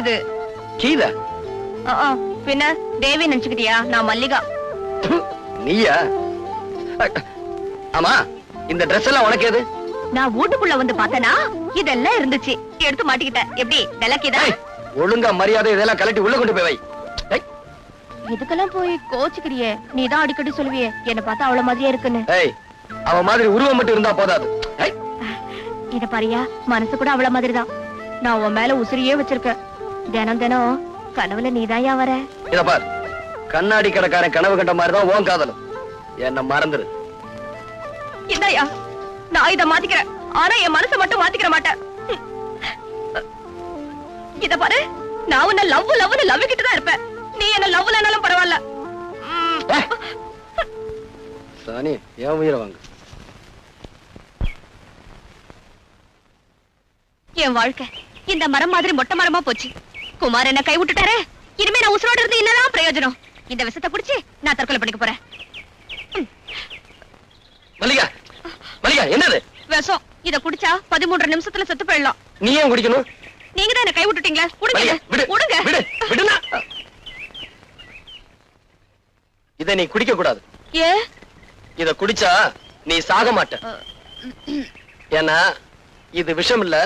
இது. கீதா பின்ன தேவி நினைச்சுக்கிட்டியா? நான் மல்லிகா. நீயா? ஆமா இந்த Dress எல்லாம் உனக்கு எது? நான் வீட்டுக்குள்ள வந்து பார்த்தனா? இதெல்லாம் இருந்துச்சு. எடுத்து மாட்டிக்கிட்டேன் எப்படி? விளக்கிதா? ஒழுங்கா மரியாதை இதெல்லாம் கலட்டி உள்ள கொண்டு போய் வை. இதுக்கெல்லாம் போய் கோச்சுக்கிறியே. நீ தான் அடிக்கடி சொல்லுவியே. என்ன பார்த்தா அவ்வளவு மாதிரியே இருக்குன்னு. அவ மாதிரி உருவம் மட்டும் இருந்தா போதாது. இத பாரியா மனசு கூட அவ்வளவு மாதிரிதான். நான் உன் மேல உசிரியே வச்சிருக்கேன். தினம் தினம் கனவுல நீதாயா வர? இத பார். கண்ணாடி கடைக்காரன் கனவு கண்ட மாதிரி தான் உன் காதலும். என்ன மறந்துரு. இந்தாயா நான் இத மாத்திக்கிறேன். ஆனா என் மனசை மட்டும் மாத்திக்கிற மாட்டேன். இத பாரு நான் உன்ன லவ் லவ்னு லவ் கிட்ட தான் இருப்பேன். நீ என்ன லவ்லனாலும் பரவாயில்ல. சாணி ஏன் உயிரை வாங்க. என் வாழ்க்கை இந்த மரம் மாதிரி மொட்டை மரமா போச்சு. குமார் என்ன கை விட்டுட்டாரு இனிமே நான் உசுரோட இருந்து என்னதான் பிரயோஜனம்? இந்த விஷத்தை குடிச்சு நான் தற்கொலை பண்ணிக்க போறேன். மல்லிகா மல்லிகா என்னது? விஷம். இத குடிச்சா பதிமூன்று நிமிஷத்துல செத்து போயிடலாம். நீ ஏன் குடிக்கணும்? நீங்க தான் என்ன கை விட்டுட்டீங்களா மல்லிகா, விடு. விடுங்க விடு. விடுங்க விடுனா? இத நீ குடிக்க கூடாது ஏ? இத குடிச்சா நீ சாக மாட்ட. ஏன்னா இது விஷம் இல்ல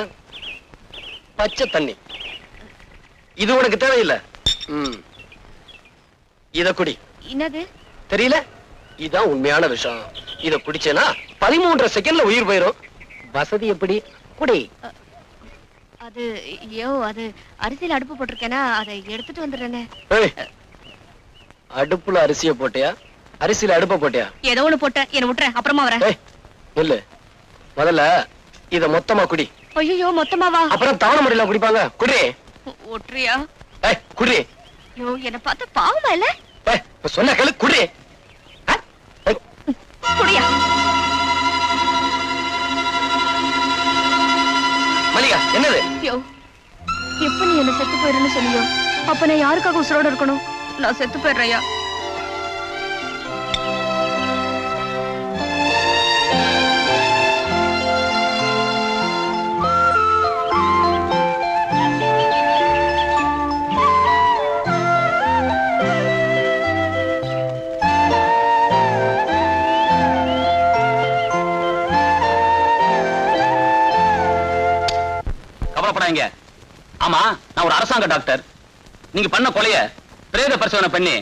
பச்சை தண்ணி. இது உனக்கு தேவையில்லை. ம். இத குடி. என்னது? தெரியல? இதான் உண்மையான விஷயம் இத குடிச்சேனா பதிமூன்றரை செகண்ட்ல உயிர் போயிரும். வசதி எப்படி? குடி. அது ஐயோ அது அரிசியில அடுப்பு போட்டிருக்கேனா? அதை எடுத்துட்டு வந்துடுறேனே. அடுப்புல அரிசிய போட்டியா? அரிசியில அடுப்ப போட்டியா? ஏதோ ஒண்ணு போட்டேன். என்ன விட்டுறேன். அப்புறமா வரேன். ஏய் நில்லு. முதல்ல இத மொத்தமா குடி. ஐயோ மொத்தமாவா? அப்புறம் தவணை முறையில குடிப்பாங்க. குடி. ஒட்டுறியா ஏய் குடி ஐயோ என்ன பார்த்து பாவமா இல்ல ஏய் இப்ப சொன்ன கேளு குடி குடியா மல்லிகா என்னது ஐயோ எப்ப நீ என்ன செத்து போயிடுன்னு சொன்னியோ அப்ப நான் யாருக்காக உசுரோட இருக்கணும் நான் செத்து போயிடுறையா ஆமா நான் ஒரு அரசாங்க டாக்டர். நீங்க பண்ண கொலைய பிரேத பரிசோதனை பண்ணி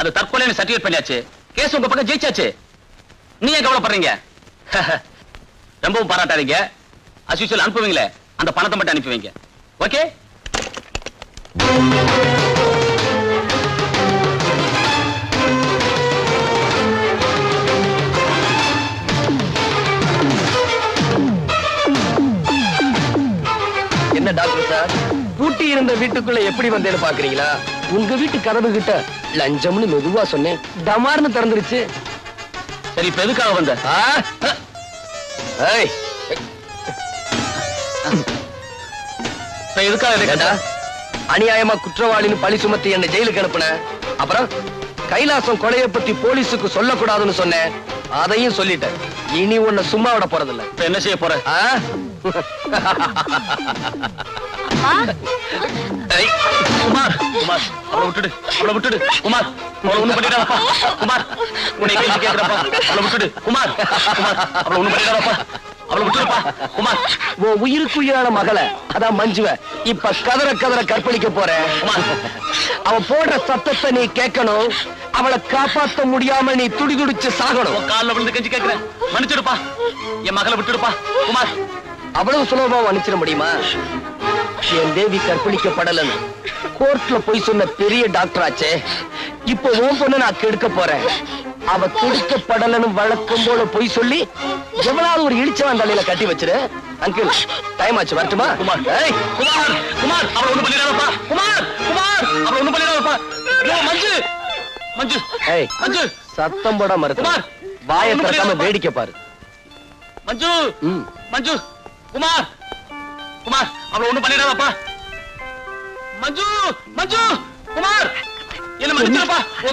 அது தற்கொலைன்னு சர்டிஃபிகேட் பண்ணியாச்சு. கேஸ் உங்க பக்கம் ஜெயிச்சாச்சு. நீ ஏன் கவலைப்படுறீங்க? ரொம்பவும் பாராட்டாதீங்க. அஸ்யூஷுவல் அனுப்புவீங்களே. அந்த பணத்தை மட்டும் அனுப்பி வைங்க ஓகே என்ன டாக்டர் சார்? பூட்டி இருந்த வீட்டுக்குள்ள எப்படி வந்தேன்னு பாக்குறீங்களா? உங்க வீட்டு கதவு கிட்ட லஞ்சம்னு மெதுவா சொன்னேன். டமார்னு திறந்துருச்சு. சரி இப்ப எதுக்காக வந்த? எதுக்காக? அநியாயமா குற்றவாளின்னு பழி சுமத்தி என்ன ஜெயிலுக்கு அனுப்புன. அப்புறம் கைலாசம் கொலையை பத்தி போலீஸுக்கு சொல்லக்கூடாதுன்னு சொன்னேன். அதையும் சொல்லிட்டேன். இனி உன்னை சும்மா விட போறதில்ல. என்ன செய்ய போற? குமார் குமார் அவளை விட்டுடு அவளை விட்டுடு குமார் அவளை ஒண்ணும் பண்ணிடாதப்பா குமார் உன்னை கேள்வி கேக்குறப்பா அவளை விட்டுடு குமார் குமார் அவளை ஒண்ணும் பண்ணிடாதப்பா அவளை விட்டுடுப்பா குமார். உன் உயிருக்கு உயிரான மகள. அதான் மஞ்சுவ. இப்ப கதற கதற கற்பழிக்க போறேன் அவ போடுற சத்தத்தை நீ கேட்கணும். அவளை காப்பாத்த முடியாம நீ துடிதுடிச்சு சாகணும். உன் கால்ல விழுந்து கெஞ்சி கேக்குறேன் மன்னிச்சிடுப்பா. என் மகளை விட்டுடுப்பா. குமார். அவ்வளவு சுலபமா மன்னிச்சிட முடியுமா? என் தேவி கற்பழிக்கப்படலன்னு கோர்ட்ல போய் சொன்ன பெரிய டாக்டர் ஆச்சே. இப்போ உன் பொண்ணு நான் கெடுக்க போறேன். அவ கெடுக்கப்படலன்னு வழக்கம் போல பொய் சொல்லி எவ்வளவு ஒரு இடிச்சவன் தலையில கட்டி வச்சிரு. அங்கிள் டைம் ஆச்சு வரட்டுமா? குமார். ஏய் குமார் குமார் அவளை ஒண்ணும் பண்ணிடாதப்பா. குமார் குமார் அவளை ஒண்ணும் பண்ணிடாதப்பா. மஞ்சு மஞ்சு ஏய் மஞ்சு. சத்தம் போட மறுத்து குமார், வாயை திறக்காம. வேடிக்கை பாரு. மஞ்சு மஞ்சு குமார். குமார் அவளை ஒண்ணும் பண்ணிடாதப்பா. மஞ்சு மஞ்சு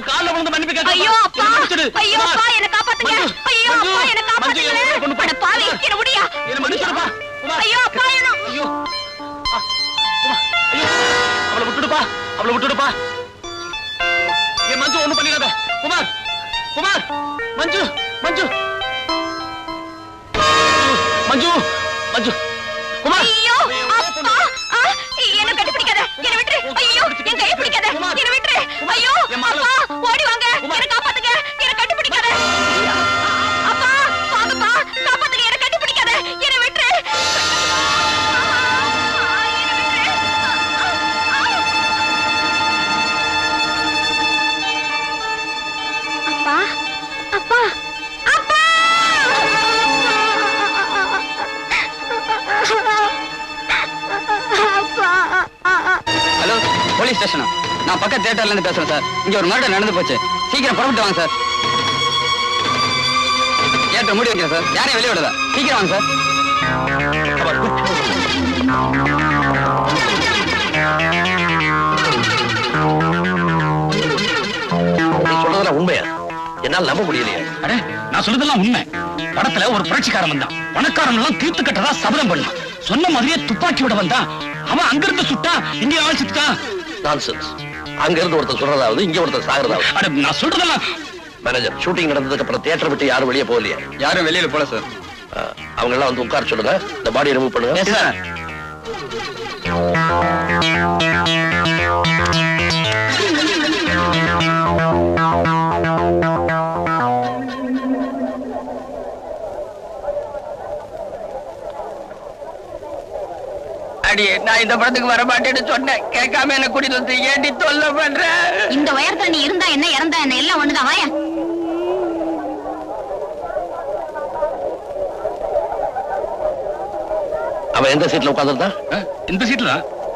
கால்ல விழுந்து மன்னிப்பு கேட்டு ஐயோ அப்பா. ஐயோ என்ன காப்பாத்துங்க. என்ன காப்பாத்துங்க. அட பாவி என்ன ஐயோ அப்பா அவளை விட்டுடுப்பா. மஞ்சு ஒண்ணும் பண்ணிடாத. குமார். குமார். மஞ்சு. போலீஸ் ஸ்டேஷனா. நான் பக்கத்து தியேட்டர்ல இருந்து பேசுறேன் சார். இங்க ஒரு மர்டர் நடந்து போச்சு. சீக்கிரம் புறப்பட்டு வாங்க சார். தியேட்டர் மூடி வைக்கிறேன் சார். யாரையும் வெளியே விடல. சீக்கிரம் வாங்க சார். சொல்றதெல்லாம் உண்மையா? என்னால நம்ப முடியலையே. அடே நான் சொல்றதெல்லாம் உண்மை. படத்துல ஒரு புரட்சிக்காரன் வந்தான். பணக்காரன் எல்லாம் தீர்த்து கட்டதா சபதம் பண்ணான். சொன்ன மாதிரியே துப்பாக்கி விட வந்தான். அவன் அங்கிருந்து சுட்டா இங்க ஆள் நான்சென்ஸ் அங்க இருந்து ஒருத்தர் சொல்றதாவது இங்க ஒருத்தர் சாகிறதாவது. அட நான் சொல்றதெல்லாம் மேனேஜர் ஷூட்டிங் நடந்ததுக்கு அப்புறம் தியேட்டர் விட்டு யாரும் வெளியே போகலையே? யாரும் வெளியில போல சார் அவங்க எல்லாம் வந்து உட்கார சொல்லுங்க. இந்த பாடியை ரிமூவ் பண்ணுங்க. சார் அடி நான் இந்த படத்துக்கு வர மாட்டேன்னு சொன்னேன். கேட்காம என்ன கூட்டிட்டு வந்து ஏண்டி தொல்லை பண்ற? இந்த உயரத்துல நீ இருந்தா என்ன இறந்தா என்ன எல்லாம் ஒண்ணுதான் வாயா. அவன் எந்த சீட்ல உட்கார்ந்திருந்தான் இந்த சீட்ல?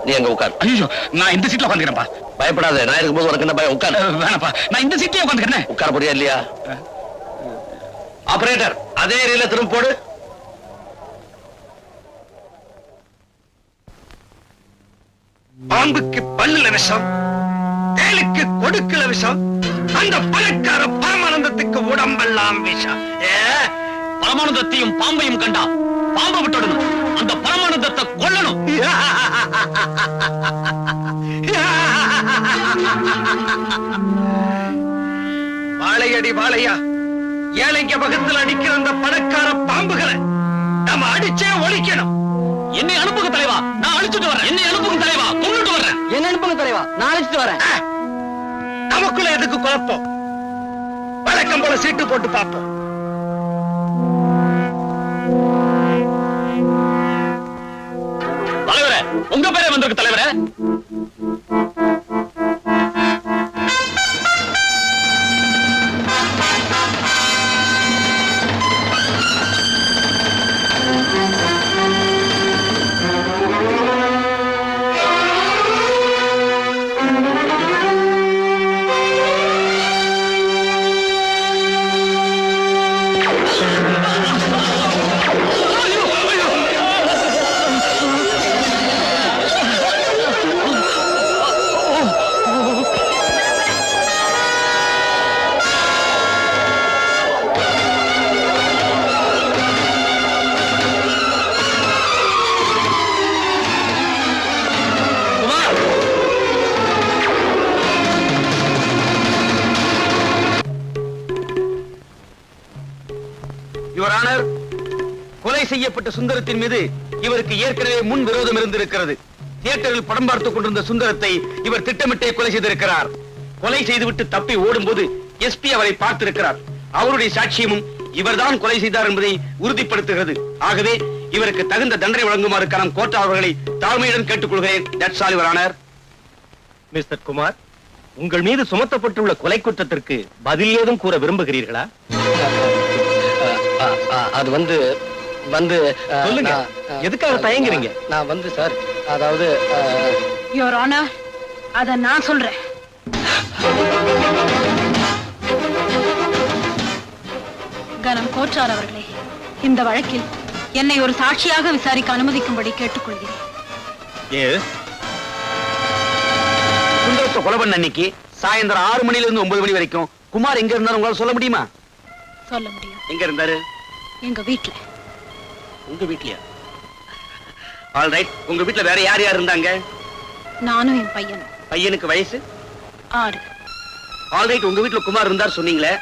நீ அங்க உட்கார். ஐயோ நான் இந்த சீட்ல உட்காந்துக்கிறேன்ப்பா பயப்படாத நான் இருக்கும்போது உனக்கு என்ன பயம்? உட்கார். வேணாப்பா நான் இந்த சீட்லயே உட்காந்துக்கிறேன் உட்கார போறியா இல்லையா? ஆபரேட்டர் அதே ரீல திரும்ப போடு. பாம்புக்கு பல்லுல விஷம் தேலுக்கு கொடுக்கல விஷம் அந்த பணக்கார பரமானந்தத்துக்கு உடம்பெல்லாம் விஷம். ஏ பரமானந்தத்தையும் பாம்பையும் கண்டா பாம்பை விட்டுடணும். அந்த பரமானந்தத்தை கொல்லணும். வாழையடி வாழையா ஏழைங்க பக்கத்துல அடிக்கிற அந்த பணக்கார பாம்புகளை நம்ம அடிச்சே ஒழிக்கணும். என்னை அனுப்புங்க தலைவா. நான் அழிச்சுட்டு வரேன். என்னை அனுப்புங்க தலைவா. கொண்டுட்டு வரேன். என்ன அனுப்புங்க தலைவா. நான் அழைச்சிட்டு வரேன். நமக்குள்ள எதுக்கு குழப்பம்? வழக்கம் போல சீட்டு போட்டு பார்ப்போம். தலைவரே உங்க பேரே வந்திருக்கு தலைவரே. கொலை செய்யப்பட்ட சுந்தரத்தின் மீது இவருக்கு ஏற்கனவே முன் விரோதம் இருந்திருக்கிறது. தியேட்டரில் படம் பார்த்துக் கொண்டிருந்த சுந்தரத்தை இவர் திட்டமிட்டே கொலை செய்திருக்கிறார். கொலை செய்துவிட்டு தப்பி ஓடும்போது எஸ்பி அவரை பார்த்திருக்கிறார். அவருடைய சாட்சியமும் இவர்தான் கொலை செய்தார் என்பதை உறுதிப்படுத்துகிறது. ஆகவே இவருக்கு தகுந்த தண்டனை வழங்குமாறு கனம் கோட்டா அவர்களை தாழ்மையுடன் கேட்டுக்கொள்கிறேன். That's all your mister Kumar உங்கள் மீது சுமத்தப்பட்டுள்ள கொலை குற்றத்திற்கு பதில் ஏதும் கூற விரும்புகிறீர்களா? அது வந்து வந்து சொல்லுங்க. எதுக்காக தயங்குறீங்க? நான் வந்து சார் அதாவது யோர் ஆனர் அத நான் சொல்றேன். கனம் கோச்சார் அவர்களே இந்த வழக்கில் என்னை ஒரு சாட்சியாக விசாரிக்க அனுமதிக்கும்படி கேட்டுக்கொள்கிறேன். சுந்தரத்தை கொலை பண்ண அன்னைக்கு சாயந்தரம் ஆறு மணில இருந்து ஒன்பது மணி வரைக்கும் குமார் எங்க இருந்தாரு உங்களால சொல்ல முடியுமா? சொல்ல முடியும். எங்க இருந்தாரு? எங்க வீட்டுல உங்க வீட்லயா? ஆல் ரைட் உங்க வீட்ல வேற யார் யார் இருந்தாங்க? நானும் என் பையனும். பையனுக்கு வயசு? ஆறு. ஆல் ரைட் உங்க வீட்ல குமார் இருந்தார் சொன்னீங்களே.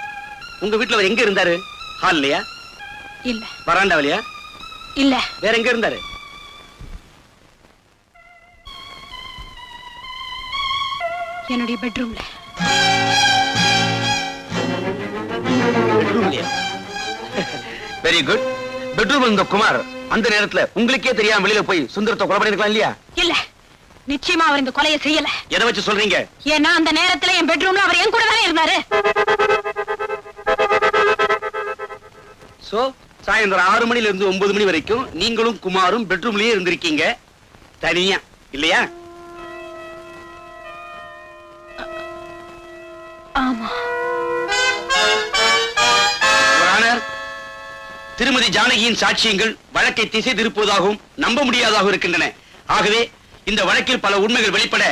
உங்க வீட்டுல அவர் எங்க இருந்தாரு? ஹால்லையா இல்ல. வராண்டாவிலையா? இல்ல. வேற எங்க இருந்தாரு? என்னுடைய பெட்ரூம்ல பெட்ரூம்லயா வெரி குட் பெட்ரூம் இருந்த குமார் அந்த நேரத்துல உங்களுக்கே தெரியாம வெளியில போய் சுந்தரத்தை கொலை பண்ணிருக்கலாம் இல்லையா? இல்ல. நிச்சயமா அவர் இந்த கொலையை செய்யல. எதை வச்சு சொல்றீங்க? ஏன்னா அந்த நேரத்துல என் பெட்ரூம்ல அவர் என் கூட தானே இருந்தாரு. சோ சாயந்தரம் ஆறு மணில இருந்து ஒன்பது மணி வரைக்கும் நீங்களும் குமாரும் பெட்ரூம்லயே இருந்திருக்கீங்க. தனியா இல்லையா? திருமதி ஜானகியின் சாட்சியங்கள் வழக்கை திசை திருப்புவதாகவும் நம்ப முடியாததாகவும் இருக்கின்றன. ஆகவே இந்த வழக்கில் பல உண்மைகள் வெளிப்பட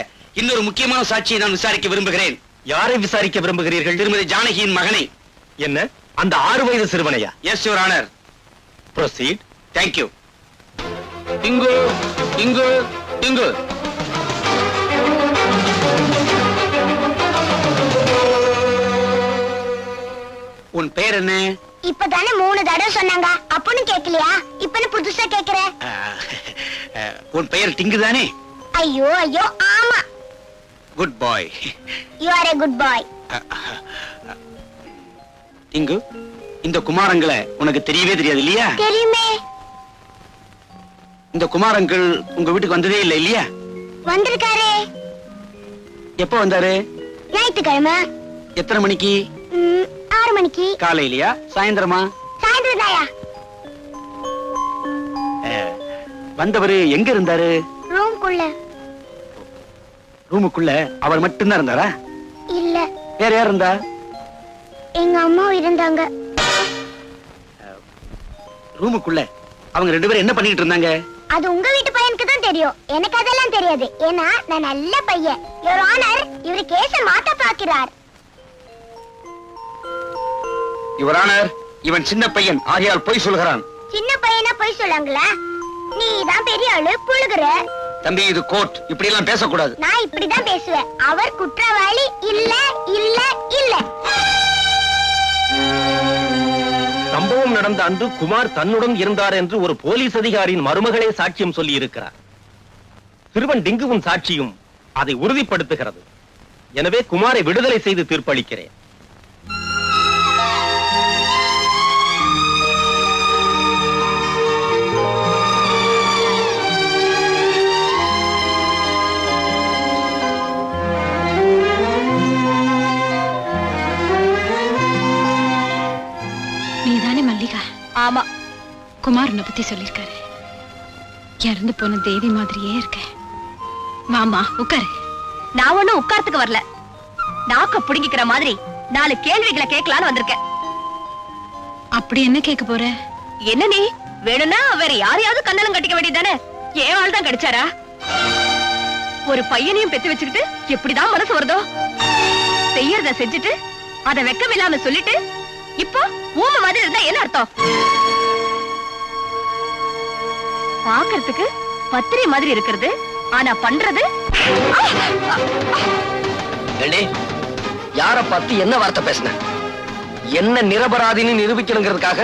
இன்னொரு முக்கியமான சாட்சியை நான் விசாரிக்க விரும்புகிறேன். யாரை விசாரிக்க விரும்புகிறீர்கள்? திருமதி ஜானகியின் மகனை. என்ன? அந்த ஆறு வயது சிறுவனையா? Yes your honour proceed thank you Tinku Tinku Tinku உன் பெயர் என்ன? இப்பதானே மூணு தடவை சொன்னாங்க. அப்பன்னு கேக்கலையா? இப்பன்னு புதுசா கேக்குற? உன் பெயர் டிங்கு தானே ஐயோ ஐயோ ஆமா. Good boy you are a good boy Tinku இந்த குமாரங்களை உனக்கு தெரியவே தெரியாது இல்லையா? தெரியுமே. இந்த குமாரங்கள் உங்க வீட்டுக்கு வந்ததே இல்லை இல்லையா? வந்திருக்காரே. எப்ப வந்தாரு? ஞாயிற்றுக்கிழமை. எத்தனை மணிக்கு? ஆறு மணிக்கு. காலையிலயா? சாயந்தரமா? சாயந்தரம் தாயா வந்தவரு எங்க இருந்தாரு? ரூம்குள்ள ரூமுக்குள்ள அவர் மட்டும்தான் இருந்தாரா? இல்ல. வேற யார் இருந்தா? எங்க அம்மா இருந்தாங்க. ரூமுக்குள்ள. அவங்க ரெண்டு பேரும் என்ன பண்ணிட்டு இருந்தாங்க? அது உங்க வீட்டு பையனுக்கு தான் தெரியும். எனக்கு அதெல்லாம் தெரியாது. ஏன்னா நான் நல்ல பையன். யுவர் ஆனர் இவர் கேஸ மாத்த பாக்கிறார். இவரானர் இவன் சின்ன பையன். ஆகையால் பொய் சொல்கிறான். சின்ன பையனா போய் சொல்லாங்களா? நீ தான் பெரிய ஆளு புழுகுற. தம்பி இது கோர்ட். இப்படி எல்லாம் பேசக்கூடாது. நான் இப்படிதான் பேசுவேன். அவர் குற்றவாளி இல்ல இல்ல இல்ல. சம்பவம் நடந்த அன்று குமார் தன்னுடன் இருந்தார் என்று ஒரு போலீஸ் அதிகாரியின் மருமகளே சாட்சியம் சொல்லி இருக்கிறார் சிறுவன் டிங்குவின் சாட்சியும் அதை உறுதிப்படுத்துகிறது. எனவே குமாரை விடுதலை செய்து தீர்ப்பளிக்கிறேன். ஆமா. குமார் உன்னை பத்தி சொல்லிருக்காரு. இறந்து போன தேவி மாதிரியே இருக்க. மாமா உட்காரு. நான் ஒண்ணும் உட்கார்த்துக்கு வரல. நாக்க புடுங்கிக்கிற மாதிரி நாலு கேள்விகளை கேட்கலான்னு வந்திருக்கேன். அப்படி என்ன கேட்க போற? என்ன நீ? வேணும்னா வேற யாரையாவது கண்ணலம் கட்டிக்க வேண்டியதானே ஏன் ஆள் தான் கிடைச்சாரா? ஒரு பையனையும் பெத்து வச்சுக்கிட்டு எப்படிதான் மனசு வருதோ? செய்யறத செஞ்சுட்டு அத வெக்கம் இல்லாம சொல்லிட்டு இப்போ ஊம மாதிரி இருந்தா என்ன அர்த்தம்? பாக்குறதுக்கு பத்திரை மாதிரி இருக்கிறது ஆனா பண்றது? யார பார்த்து என்ன வார்த்தை பேசின? என்ன நிரபராதின்னு நிரூபிக்கணுங்கிறதுக்காக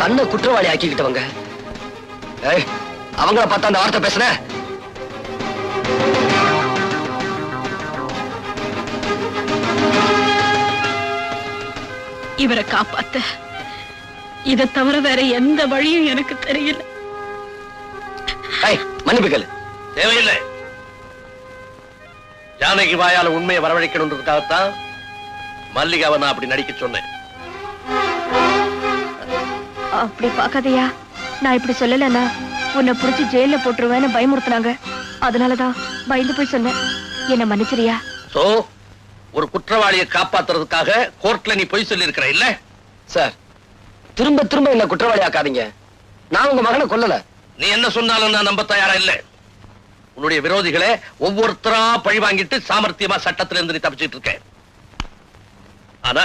தன்னை குற்றவாளி ஆக்கிக்கிட்டவங்க. அவங்கள பார்த்து அந்த வார்த்தை பேசுன? இவரை காப்பாத்த. இதை தவிர வேற எந்த வழியும் எனக்கு தெரியல. ஏய் மன்னிப்பு கேளு. தேவையில்லை. ஜானகி வாயால உண்மையை வரவழைக்கணுன்றதுக்காகத்தான் மல்லிகாவை நான் அப்படி நடிக்க சொன்னேன். அப்படி பாக்காதயா நான் இப்படி சொல்லலன்னா உன்னை புடிச்சு ஜெயில போட்டுருவேன்னு பயமுறுத்துனாங்க. அதனாலதான் பயந்து போய் சொன்னேன். என்ன மன்னிச்சிரியா? சோ ஒரு குற்றவாளியை காப்பாத்துறதுக்காக கோர்ட்ல நீ பொய் சொல்லி இருக்கிற இல்ல? சார் திரும்ப திரும்ப என்ன குற்றவாளி ஆக்காதீங்க நான் உங்க மகனை கொல்லல. நீ என்ன சொன்னாலும் நான் நம்ப தயாரா இல்ல. உன்னுடைய விரோதிகளை ஒவ்வொருத்தரா பழி வாங்கிட்டு சாமர்த்தியமா சட்டத்துல இருந்து நீ தப்பிச்சிட்டு இருக்க. ஆனா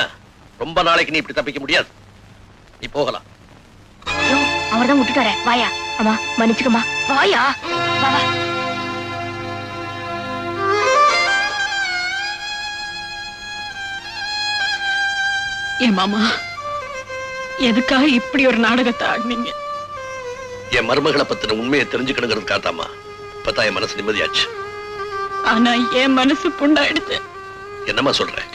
ரொம்ப நாளைக்கு நீ இப்படி தப்பிக்க முடியாது. நீ போகலாம். அவர் தான் விட்டுட்டார. வாயா. அம்மா மன்னிச்சுக்கம்மா. வாயா. ஏன் மாமா எதுக்காக இப்படி ஒரு நாடகத்தை ஆடினீங்க? என் மருமகளை பத்தின உண்மையை தெரிஞ்சுக்கணுங்கிறதுக்காகத்தாம்மா இப்பதான் என் மனசு நிம்மதியாச்சு. ஆனா என் மனசு புண்ணாயிடுச்சு என்னம்மா சொல்றேன்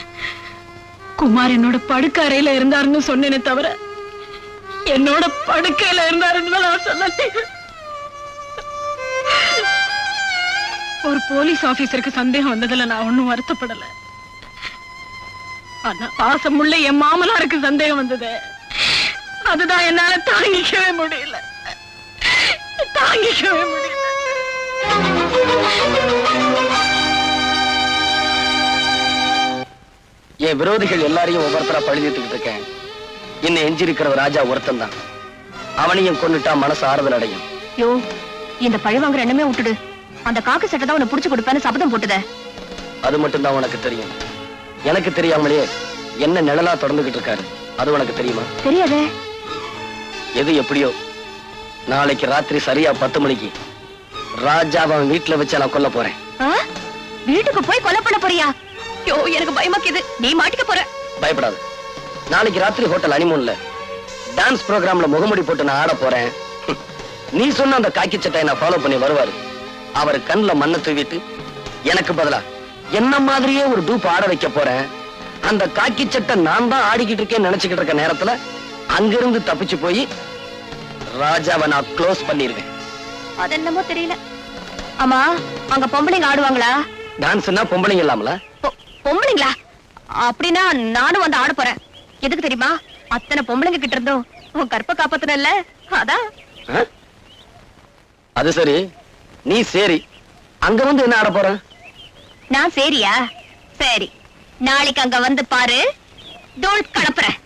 குமார் என்னோட படுக்க அறையில இருந்தாருன்னு சொன்னேனே தவிர என்னோட படுக்கையில இருந்தாருன்னு நான் சொன்னேன். ஒரு போலீஸ் ஆபீசருக்கு சந்தேகம் வந்ததுல நான் ஒண்ணும் வருத்தப்படல. ஆனா பாசமுள்ள என் மாமனாருக்கு சந்தேகம் வந்தது. அதுதான் என்னால தாங்கிக்கவே முடியல. தாங்கிக்கவே முடியல. என் விரோதிகள் எல்லாரையும் ஒவ்வொருத்தரா பழுதிட்டுக்கிட்டு இருக்கேன் இன்னும் எஞ்சிருக்கிற ராஜா ஒருத்தன் தான் அவனையும் கொண்டுட்டா மனசு ஆறுதல் அடையும் யோ இந்த பழி வாங்குற எண்ணமே விட்டுடு. அந்த காக்கு சட்டை தான் உன்னை புடிச்சு கொடுப்பேன்னு சபதம் போட்டுத. அது மட்டும் தான் உனக்கு தெரியும். எனக்கு தெரியாமலேயே என்ன நிழலா தொடர்ந்துகிட்டு இருக்காரு. அது உனக்கு தெரியுமா? தெரியாதே. எது எப்படியோ நாளைக்கு ராத்திரி சரியா பத்து மணிக்கு ராஜாவை அவன் வீட்டுல வச்சு நான் கொல்ல போறேன்? வீட்டுக்கு போய் கொலை பண்ண போறியா? யோ எனக்கு பயமாக்குது. நீ மாட்டிக்க போற. பயப்படாது. நாளைக்கு ராத்திரி ஹோட்டல் அனிமூன்ல டான்ஸ் ப்ரோக்ராம்ல முகமுடி போட்டு நான் ஆட போறேன். நீ சொன்ன அந்த காக்கி சட்டையை நான் ஃபாலோ பண்ணி வருவாரு. அவர் கண்ணுல மண்ணை தூவிட்டு எனக்கு பதிலா என்ன மாதிரியே ஒரு டூப் ஆட வைக்க போறேன். அந்த காக்கி சட்டை நான் தான் ஆடிக்கிட்டு இருக்கேன்னு நினைச்சுக்கிட்டு இருக்க நேரத்துல அங்கிருந்து தப்பிச்சு போய் ராஜாவை நான் க்ளோஸ் பண்ணிருவேன். அது என்னமோ தெரியல. ஆமா அங்க பொம்பளைங்க ஆடுவாங்களா? டான்ஸ்னா பொம்பளைங்க இல்லாமல? பொம்பளைங்களா? அப்படின்னா நானும் வந்து ஆட போறேன். எதுக்கு தெரியுமா? அத்தனை பொம்பளைங்க கிட்ட இருந்தும் உன் கற்ப காப்பாத்துனல்ல? அதான்? அது சரி. நீ சரி. அங்க வந்து என்ன ஆட போற? நான் சரியா? சரி. நாளைக்கு அங்க வந்து பாரு. தோல் கலப்புறேன்.